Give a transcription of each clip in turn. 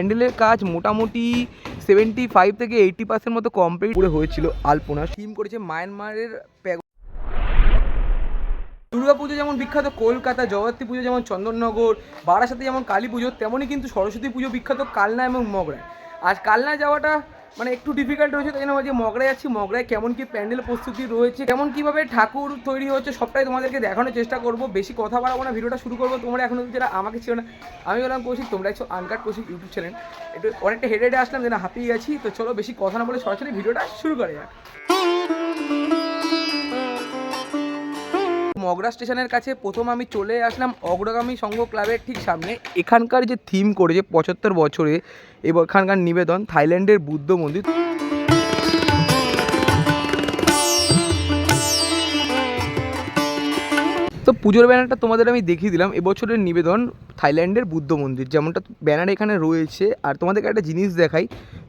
প্যান্ডেলের কাজ মোটামুটি সেভেন্টি ফাইভ থেকে এইটি পার্সেন্ট মতো কমপ্লিট করে হয়েছিল আলপনা। টিম করেছে মায়ানমারের দুর্গা পুজো যেমন বিখ্যাত, কলকাতা জগত্রী পুজো যেমন চন্দননগর, বারাসাতে যেমন কালী পুজো, তেমনই কিন্তু সরস্বতী পুজো বিখ্যাত কালনা এবং মগরায়। আর কালনা যাওয়াটা মানে একটু ডিফিকাল্ট রয়েছে, তাই জন্য যে মগরায় যাচ্ছি। মগরায় কেমন কি প্যান্ডেল প্রস্তুতি রয়েছে, কেমন কীভাবে ঠাকুর তৈরি হচ্ছে, সবটাই তোমাদেরকে দেখানোর চেষ্টা করব। বেশি কথা বাড়াবো না, ভিডিওটা শুরু করব। তোমরা এখন যারা আমাকে ছিল না, আমি বললাম কৌশিক, তোমরা একটু আনকাট কৌশিক ইউটিউব চ্যানেল একটু অনেকটা হেডে হেডে আসলাম, যেন হাঁপিয়ে গেছি। তো চলো বেশি কথা না বলে সরাসরি ভিডিওটা শুরু করে যাক। মগরা স্টেশনের কাছে প্রথম আমি চলে আসলাম অগ্রগামী সংঘ ক্লাবের ঠিক সামনে। এখানকার যে থিম করেছে পঁচাত্তর বছরে এখানকার নিবেদন, থাইল্যান্ডের বুদ্ধ মন্দির। তো পুজোর ব্যানারটা তোমাদের আমি দেখিয়ে দিলাম। এবছরের নিবেদন থাইল্যান্ডের বুদ্ধ মন্দির। যেমনটা ব্যানার এখানে রয়েছে। আর তোমাদেরকে একটা জিনিস দেখাই।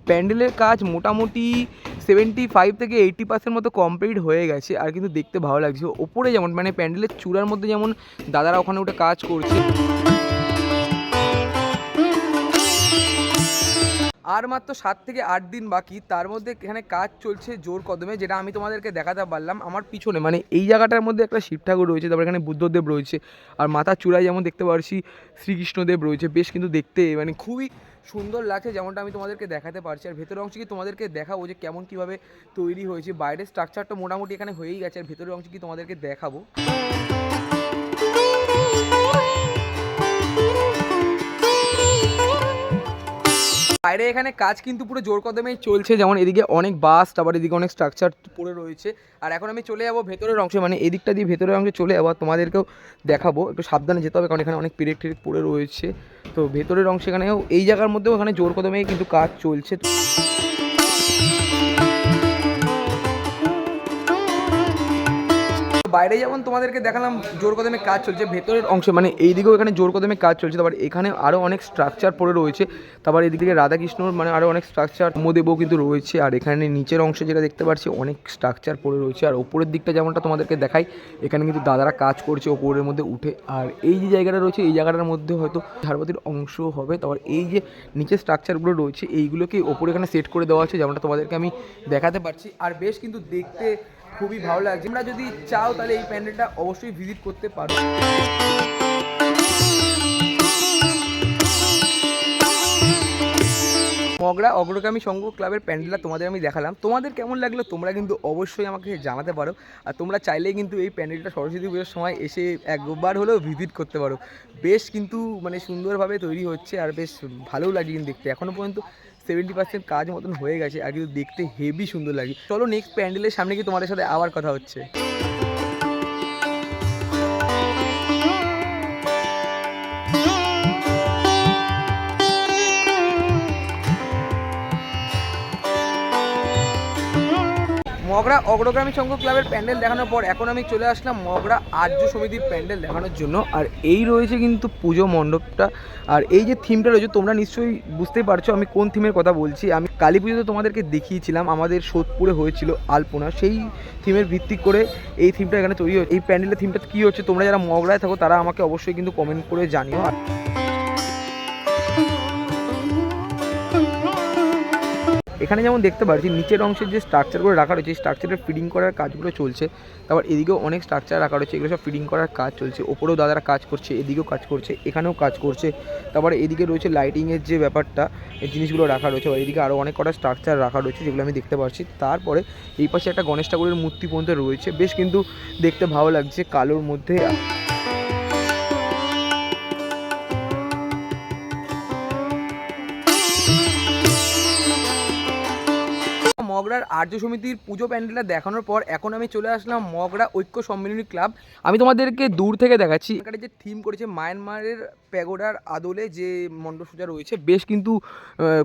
প্যান্ডেলের কাজ মোটামুটি সেভেন্টি ফাইভ থেকে এইটি পার্সেন্ট মতো কমপ্লিট হয়ে গেছে। আর কিন্তু দেখতে ভালো লাগছে। ওপরে যেমন মানে প্যান্ডেলের চূড়ার মধ্যে যেমন দাদারা ওখানে ওটা কাজ করছে। আর মাত্র সাত থেকে আট দিন বাকি। তার মধ্যে এখানে কাজ চলছে জোর কদমে, যেটা আমি তোমাদেরকে দেখাতে পারলাম। আমার পিছনে মানে এই জায়গাটার মধ্যে একটা শিব ঠাকুর রয়েছে, তারপর এখানে বুদ্ধদেব রয়েছে, আর মাথার চূড়ায় যেমন দেখতে পারছি, শ্রীকৃষ্ণদেব রয়েছে। বেশ কিন্তু দেখতে মানে খুবই সুন্দর লাগছে যেমনটা আমি তোমাদেরকে দেখাতে পারছি। আর ভেতরের অংশ কি তোমাদেরকে দেখাবো যে কেমন কীভাবে তৈরি হয়েছে। বাইরের স্ট্রাকচারটা মোটামুটি এখানে হয়েই গেছে, আর ভেতরের অংশ কি তোমাদেরকে দেখাবো। বাইরে এখানে কাজ কিন্তু পুরো জোর কদমেই চলছে। যেমন এদিকে অনেক বাস তারপর এদিকে অনেক স্ট্রাকচার পড়ে রয়েছে। আর এখন আমি চলে যাব ভেতরের অংশে মানে এদিকটা দিয়ে ভেতরের অংশে চলে যাব তোমাদেরকেও দেখাবো। একটু সাবধানে যেতে হবে, কারণ এখানে অনেক পিরেক টিরেক পড়ে রয়েছে। তো ভেতরের অংশে এখানেও, এই জায়গার মধ্যেও এখানে জোর কদমেই কিন্তু কাজ চলছে। বাইরে যেমন তোমাদেরকে দেখালাম জোর কদমে কাজ চলছে, ভেতরের অংশে মানে এই দিকেও এখানে জোর কদমে কাজ চলছে, তারপর এখানে আরও অনেক স্ট্রাকচার পড়ে রয়েছে, তারপর এদিক থেকে রাধাকৃষ্ণর মানে আরও অনেক স্ট্রাকচার মোদেবও কিন্তু রয়েছে, আর এখানে নিচের অংশ যেটা দেখতে পাচ্ছি অনেক স্ট্রাকচার পড়ে রয়েছে, আর ওপরের দিকটা যেমনটা তোমাদেরকে দেখাই, এখানে কিন্তু দাদারা কাজ করছে ওপরের মধ্যে উঠে, আর এই যে জায়গাটা রয়েছে, এই জায়গাটার মধ্যে হয়তো ঝাড়পতির অংশ হবে, তারপর এই যে নিচের স্ট্রাকচারগুলো রয়েছে, এইগুলোকে ওপরে এখানে সেট করে দেওয়া আছে যেমনটা তোমাদেরকে আমি দেখাতে পারছি, আর বেশ কিন্তু দেখতে খুবই ভালো লাগছে। তোমরা যদি চাও তাহলে এই প্যান্ডেলটা অবশ্যই ভিজিট করতে পারো। মগরা অগ্রগামী সংঘ ক্লাবের প্যান্ডেলটা তোমাদের আমি দেখালাম। তোমাদের কেমন লাগল তোমরা কিন্তু অবশ্যই আমাকে জানাতে পারো। আর তোমরা চাইলেই কিন্তু এই প্যান্ডেলটা সরস্বতী পুজোর সময় এসে একবার হলেও ভিজিট করতে পারো। বেশ কিন্তু মানে সুন্দরভাবে তৈরি হচ্ছে আর বেশ ভালোও লাগে কিন্তু দেখতে। এখনও পর্যন্ত সেভেন্টি পার্সেন্ট কাজ মতন হয়ে গেছে। আর কিন্তু দেখতে হেভি সুন্দর লাগে। চলো নেক্সট প্যান্ডেলের সামনে কি তোমাদের সাথে আবার কথা হচ্ছে। মগরা অগ্রগামী সংঘ ক্লাবের প্যান্ডেল দেখানোর পর এখন আমি চলে আসলাম মগরা আর্য সমিতির প্যান্ডেল দেখানোর জন্য। আর এই রয়েছে কিন্তু পুজো মণ্ডপটা। আর এই যে থিমটা রয়েছে, তোমরা নিশ্চয়ই বুঝতেই পারছ আমি কোন থিমের কথা বলছি। আমি কালী পুজোতে তোমাদেরকে দেখিয়েছিলাম, আমাদের সোদপুরে হয়েছিল আলপনা। সেই থিমের ভিত্তি করে এই থিমটা এখানে তৈরি হচ্ছে এই প্যান্ডেলের থিমটা কী হচ্ছে, তোমরা যারা মগরায় থাকো তারা আমাকে অবশ্যই কিন্তু কমেন্ট করে জানিও। আর এখানে যেমন দেখতে পাচ্ছি, নিচের অংশের যে স্ট্রাকচারগুলো রাখা রয়েছে স্ট্রাকচারের ফিডিং করার কাজগুলো চলছে। তারপর এদিকেও অনেক স্ট্রাকচার রাখা রয়েছে, এগুলো সব ফিডিং করার কাজ চলছে। ওপরেও দাদারা কাজ করছে, এদিকেও কাজ করছে, এখানেও কাজ করছে। তারপরে এদিকে রয়েছে লাইটিংয়ের যে ব্যাপারটা, এই জিনিসগুলো রাখা রয়েছে। এদিকে আরও অনেক কটা স্ট্রাকচার রাখা রয়েছে, যেগুলো আমি দেখতে পাচ্ছি। তারপরে এই পাশে একটা গণেশ ঠাকুরের মূর্তি পর্যন্ত রয়েছে। বেশ কিন্তু দেখতে ভালো লাগছে কালোর মধ্যে। মগরার আর্য সমিতির পুজো প্যান্ডেলটা দেখানোর পর এখন আমি চলে আসলাম মগরা ঐক্য সম্মিলনী ক্লাব। আমি তোমাদেরকে দূর থেকে দেখাচ্ছি। এখানে যে থিম করেছে মায়ানমারের প্যাগোডার আদলে যে মণ্ডপ সজ্জা রয়েছে, বেশ কিন্তু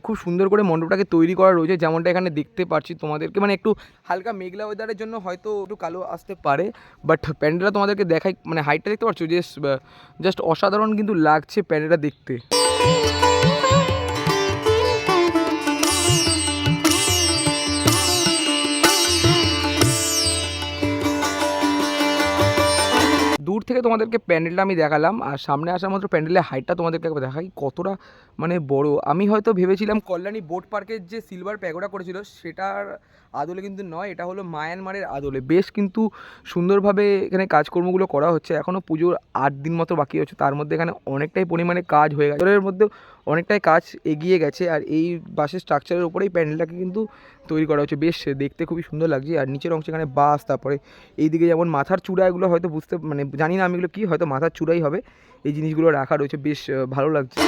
খুব সুন্দর করে মণ্ডপটাকে তৈরি করা রয়েছে, যেমনটা এখানে দেখতে পাচ্ছি তোমাদেরকে। মানে একটু হালকা মেঘলা ওয়েদারের জন্য হয়তো একটু কালো আসতে পারে বাট প্যান্ডেলটা তোমাদেরকে দেখাই মানে হাইটটা দেখতে পাচ্ছ? যে জাস্ট অসাধারণ কিন্তু লাগছে প্যান্ডেলটা দেখতে। তোমাদেরকে প্যান্ডেলটা আমি দেখালাম, আর সামনে আসার মাত্র প্যান্ডেলের হাইটটা তোমাদেরকে একবার দেখাই, কতটা মানে বড়। আমি হয়তো ভেবেছিলাম কল্যাণী বোট পার্কের যে সিলভার প্যাগোডা করেছিল, সেটার আদলে কিন্তু নয়, এটা হলো মায়ানমারের আদলে। বেশ কিন্তু সুন্দরভাবে এখানে কাজকর্মগুলো করা হচ্ছে। এখনও পুজোর আট দিন মতো বাকি হচ্ছে তার মধ্যে এখানে অনেকটাই পরিমাণে কাজ হয়ে গেছে। এর মধ্যে অনেকটাই কাজ এগিয়ে গেছে আর এই বাসের স্ট্রাকচারের উপরেই প্যান্ডেলটাকে কিন্তু তৈরি করা হচ্ছে। বেশ দেখতে খুবই সুন্দর লাগছে আর নিচের অংশে এখানে বাস, তারপরে এইদিকে যেমন মাথার চূড়া এগুলো হয়তো বুঝতে মানে জানি না আমি এগুলো কী, হয়তো মাথার চূড়াই হবে। এই জিনিসগুলো রাখা রয়েছে, বেশ ভালো লাগছে।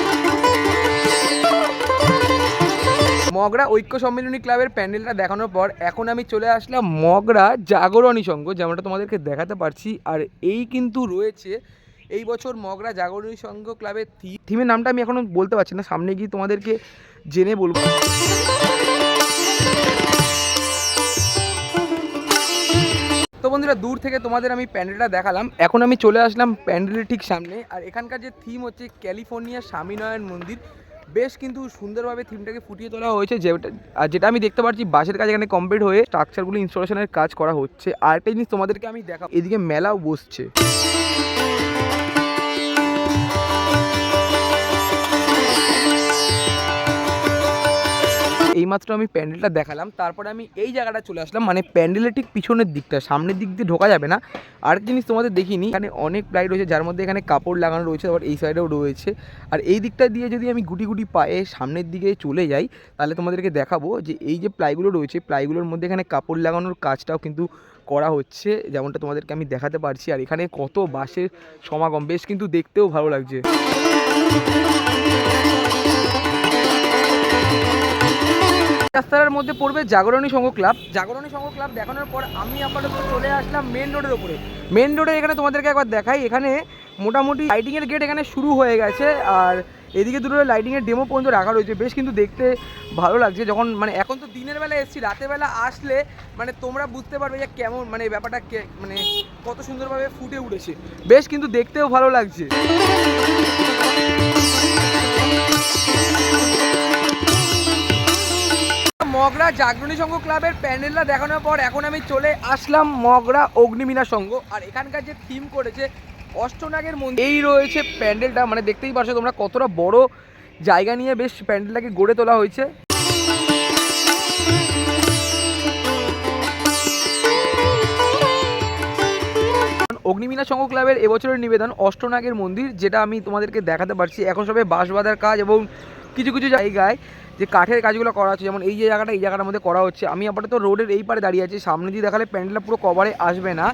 মগরা ঐক্য সম্মেলনী ক্লাবের প্যান্ডেলটা দেখানোর পর এখন আমি চলে আসলাম মগরা জাগরণী সংঘ, যেমনটা তোমাদেরকে দেখাতে পারছি। আর এই কিন্তু রয়েছে এই বছর মগরা জাগরণী সংঘ ক্লাবের থিম থিমের নামটা আমি এখনও বলতে পারছি না, সামনে গিয়ে তোমাদেরকে জেনে বলব। তো বন্ধুরা, দূর থেকে তোমাদের আমি প্যান্ডেলটা দেখালাম। এখন আমি চলে আসলাম প্যান্ডেলের ঠিক সামনে, আর এখানকার যে থিম হচ্ছে ক্যালিফোর্নিয়া স্বামীনারায়ণ মন্দির। বেশ কিন্তু সুন্দরভাবে থিমটাকে ফুটিয়ে তোলা হয়েছে, যেটা আর যেটা আমি দেখতে পাচ্ছি বাসের কাজ এখানে কমপ্লিট হয়ে স্ট্রাকচারগুলো ইনস্টলেশনের কাজ করা হচ্ছে। আর একটা জিনিস তোমাদেরকে আমি দেখাবো, এদিকে মেলাও বসছে। এইমাত্র আমি প্যান্ডেলটা দেখালাম, তারপরে আমি এই জায়গাটা চলে আসলাম মানে প্যান্ডেলের ঠিক পিছনের দিকটা, সামনের দিক দিয়ে ঢোকা যাবে না। আর জিনিস তোমাদের দেখিনি, এখানে অনেক প্লাই রয়েছে, যার মধ্যে এখানে কাপড় লাগানো রয়েছে, আবার এই সাইডেও রয়েছে। আর এই দিকটা দিয়ে যদি আমি গুটি গুটি পায়ে সামনের দিকে চলে যাই, তাহলে তোমাদেরকে দেখাবো যে এই যে প্লাইগুলো রয়েছে, প্লাইগুলোর মধ্যে এখানে কাপড় লাগানোর কাজটাও কিন্তু করা হচ্ছে, যেমনটা তোমাদেরকে আমি দেখাতে পারছি। আর এখানে কত বাসের সমাগম, বেশ কিন্তু দেখতেও ভালো লাগছে। রাস্তার মধ্যে পড়বে জাগরণী সংঘ ক্লাব। জাগরণী সংঘ ক্লাব দেখানোর পর আমি আপাতত চলে আসলাম মেন রোডের ওপরে মেন রোডে এখানে তোমাদেরকে একবার দেখাই। এখানে মোটামুটি লাইটিংয়ের গেট এখানে শুরু হয়ে গেছে। আর এদিকে দুটো লাইটিংয়ের ডেমো পর্যন্ত রাখা রয়েছে। বেশ কিন্তু দেখতে ভালো লাগছে। যখন মানে এখন তো দিনের বেলা এসেছি, রাতের বেলা আসলে মানে তোমরা বুঝতে পারবে যে কেমন মানে ব্যাপারটা মানে কত সুন্দরভাবে ফুটে উঠেছে। বেশ কিন্তু দেখতেও ভালো লাগছে। মগরা জাগরণী সংঘ ক্লাবের প্যান্ডেলটা দেখানোর পর এখন আমি চলে আসলাম মগরা অগ্নিমীনা সংঘ। আর এখানকার যে থিম করেছে, অষ্টনাগের মন্দির, এই রয়েছে প্যান্ডেলটা। মানে দেখতেই পারছ তোমরা কতটা বড় জায়গা নিয়ে বেশ প্যান্ডেলটাকে গড়ে তোলা হয়েছে। অগ্নিমীনা সংঘ ক্লাবের এবছরের নিবেদন অষ্টনাগের মন্দির, যেটা আমি তোমাদেরকে দেখাতে পারছি। এখন সবে বাঁশ বাঁধার কাজ এবং কিছু কিছু জায়গায় যে কাঠের কাজগুলো করা হচ্ছে, যেমন এই যে জায়গাটা, এই জায়গাটার মধ্যে করা হচ্ছে। আমি আপাতত রোডের এই পারে দাঁড়িয়ে আছি। সামনে দিয়ে দেখালে প্যান্ডেলটা পুরো কভারে আসবে না।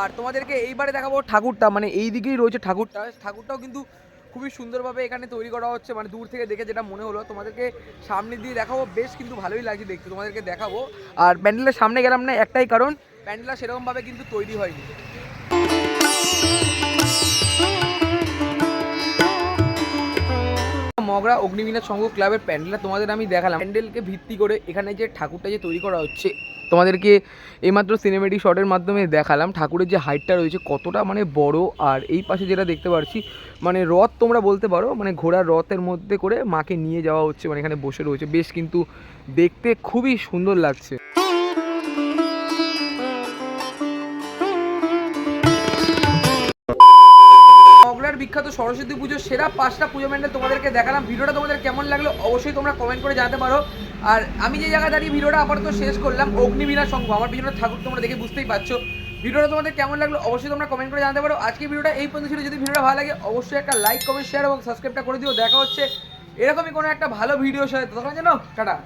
আর তোমাদেরকে এইবারে দেখাবো ঠাকুরটা। মানে এই দিকেই রয়েছে ঠাকুরটা। ঠাকুরটাও কিন্তু খুবই সুন্দরভাবে এখানে তৈরি করা হচ্ছে। মানে দূর থেকে দেখে যেটা মনে হলো। তোমাদেরকে সামনে দিয়ে দেখাবো। বেশ কিন্তু ভালোই লাগছে দেখতে। তোমাদেরকে দেখাবো। আর প্যান্ডেলের সামনে গেলাম না একটাই কারণ, প্যান্ডেলটা সেরকমভাবে কিন্তু তৈরি হয়নি। মগরা অগ্নিবীণা সংঘ ক্লাবের প্যান্ডেলটা তোমাদের আমি দেখালাম। প্যান্ডেলকে ভিত্তি করে এখানে যে ঠাকুরটা যে তৈরি করা হচ্ছে, তোমাদেরকে এইমাত্র সিনেমেটিক শটের মাধ্যমে দেখালাম। ঠাকুরের যে হাইটটা রয়েছে কতটা মানে বড়, আর এই পাশে যেটা দেখতে পাচ্ছি মানে রথ তোমরা বলতে পারো মানে ঘোড়ার রথের মধ্যে করে মাকে নিয়ে যাওয়া হচ্ছে মানে এখানে বসে রয়েছে। বেশ কিন্তু দেখতে খুবই সুন্দর লাগছে। মগলার বিখ্যাত সরস্বতী পুজোর সেরা পাঁচটা পুজো প্যান্ডেল তোমাদেরকে দেখালাম। ভিডিওটা তোমাদের কেমন লাগল অবশ্যই তোমরা কমেন্ট করে জানাতে পারো। আর আমি যে জায়গায় দাঁড়িয়ে ভিডিওটা আপাতত শেষ করলাম, অগ্নিবীণা সংঘ আমার পিছনে ঠাকুর তোমরা দেখে বুঝতেই পারছ। ভিডিওটা তোমাদের কেমন লাগল অবশ্যই তোমরা কমেন্ট করে জানাতে পারো। আজকে ভিডিওটা এই পর্যন্ত ছিল। যদি ভিডিওটা ভালো লাগে, অবশ্যই একটা লাইক কমেন্ট শেয়ার এবং সাবস্ক্রাইবটা করে দিও। দেখা হচ্ছে এরকমই কোনো একটা ভালো ভিডিওর সাথে। তখন জানো টাটা।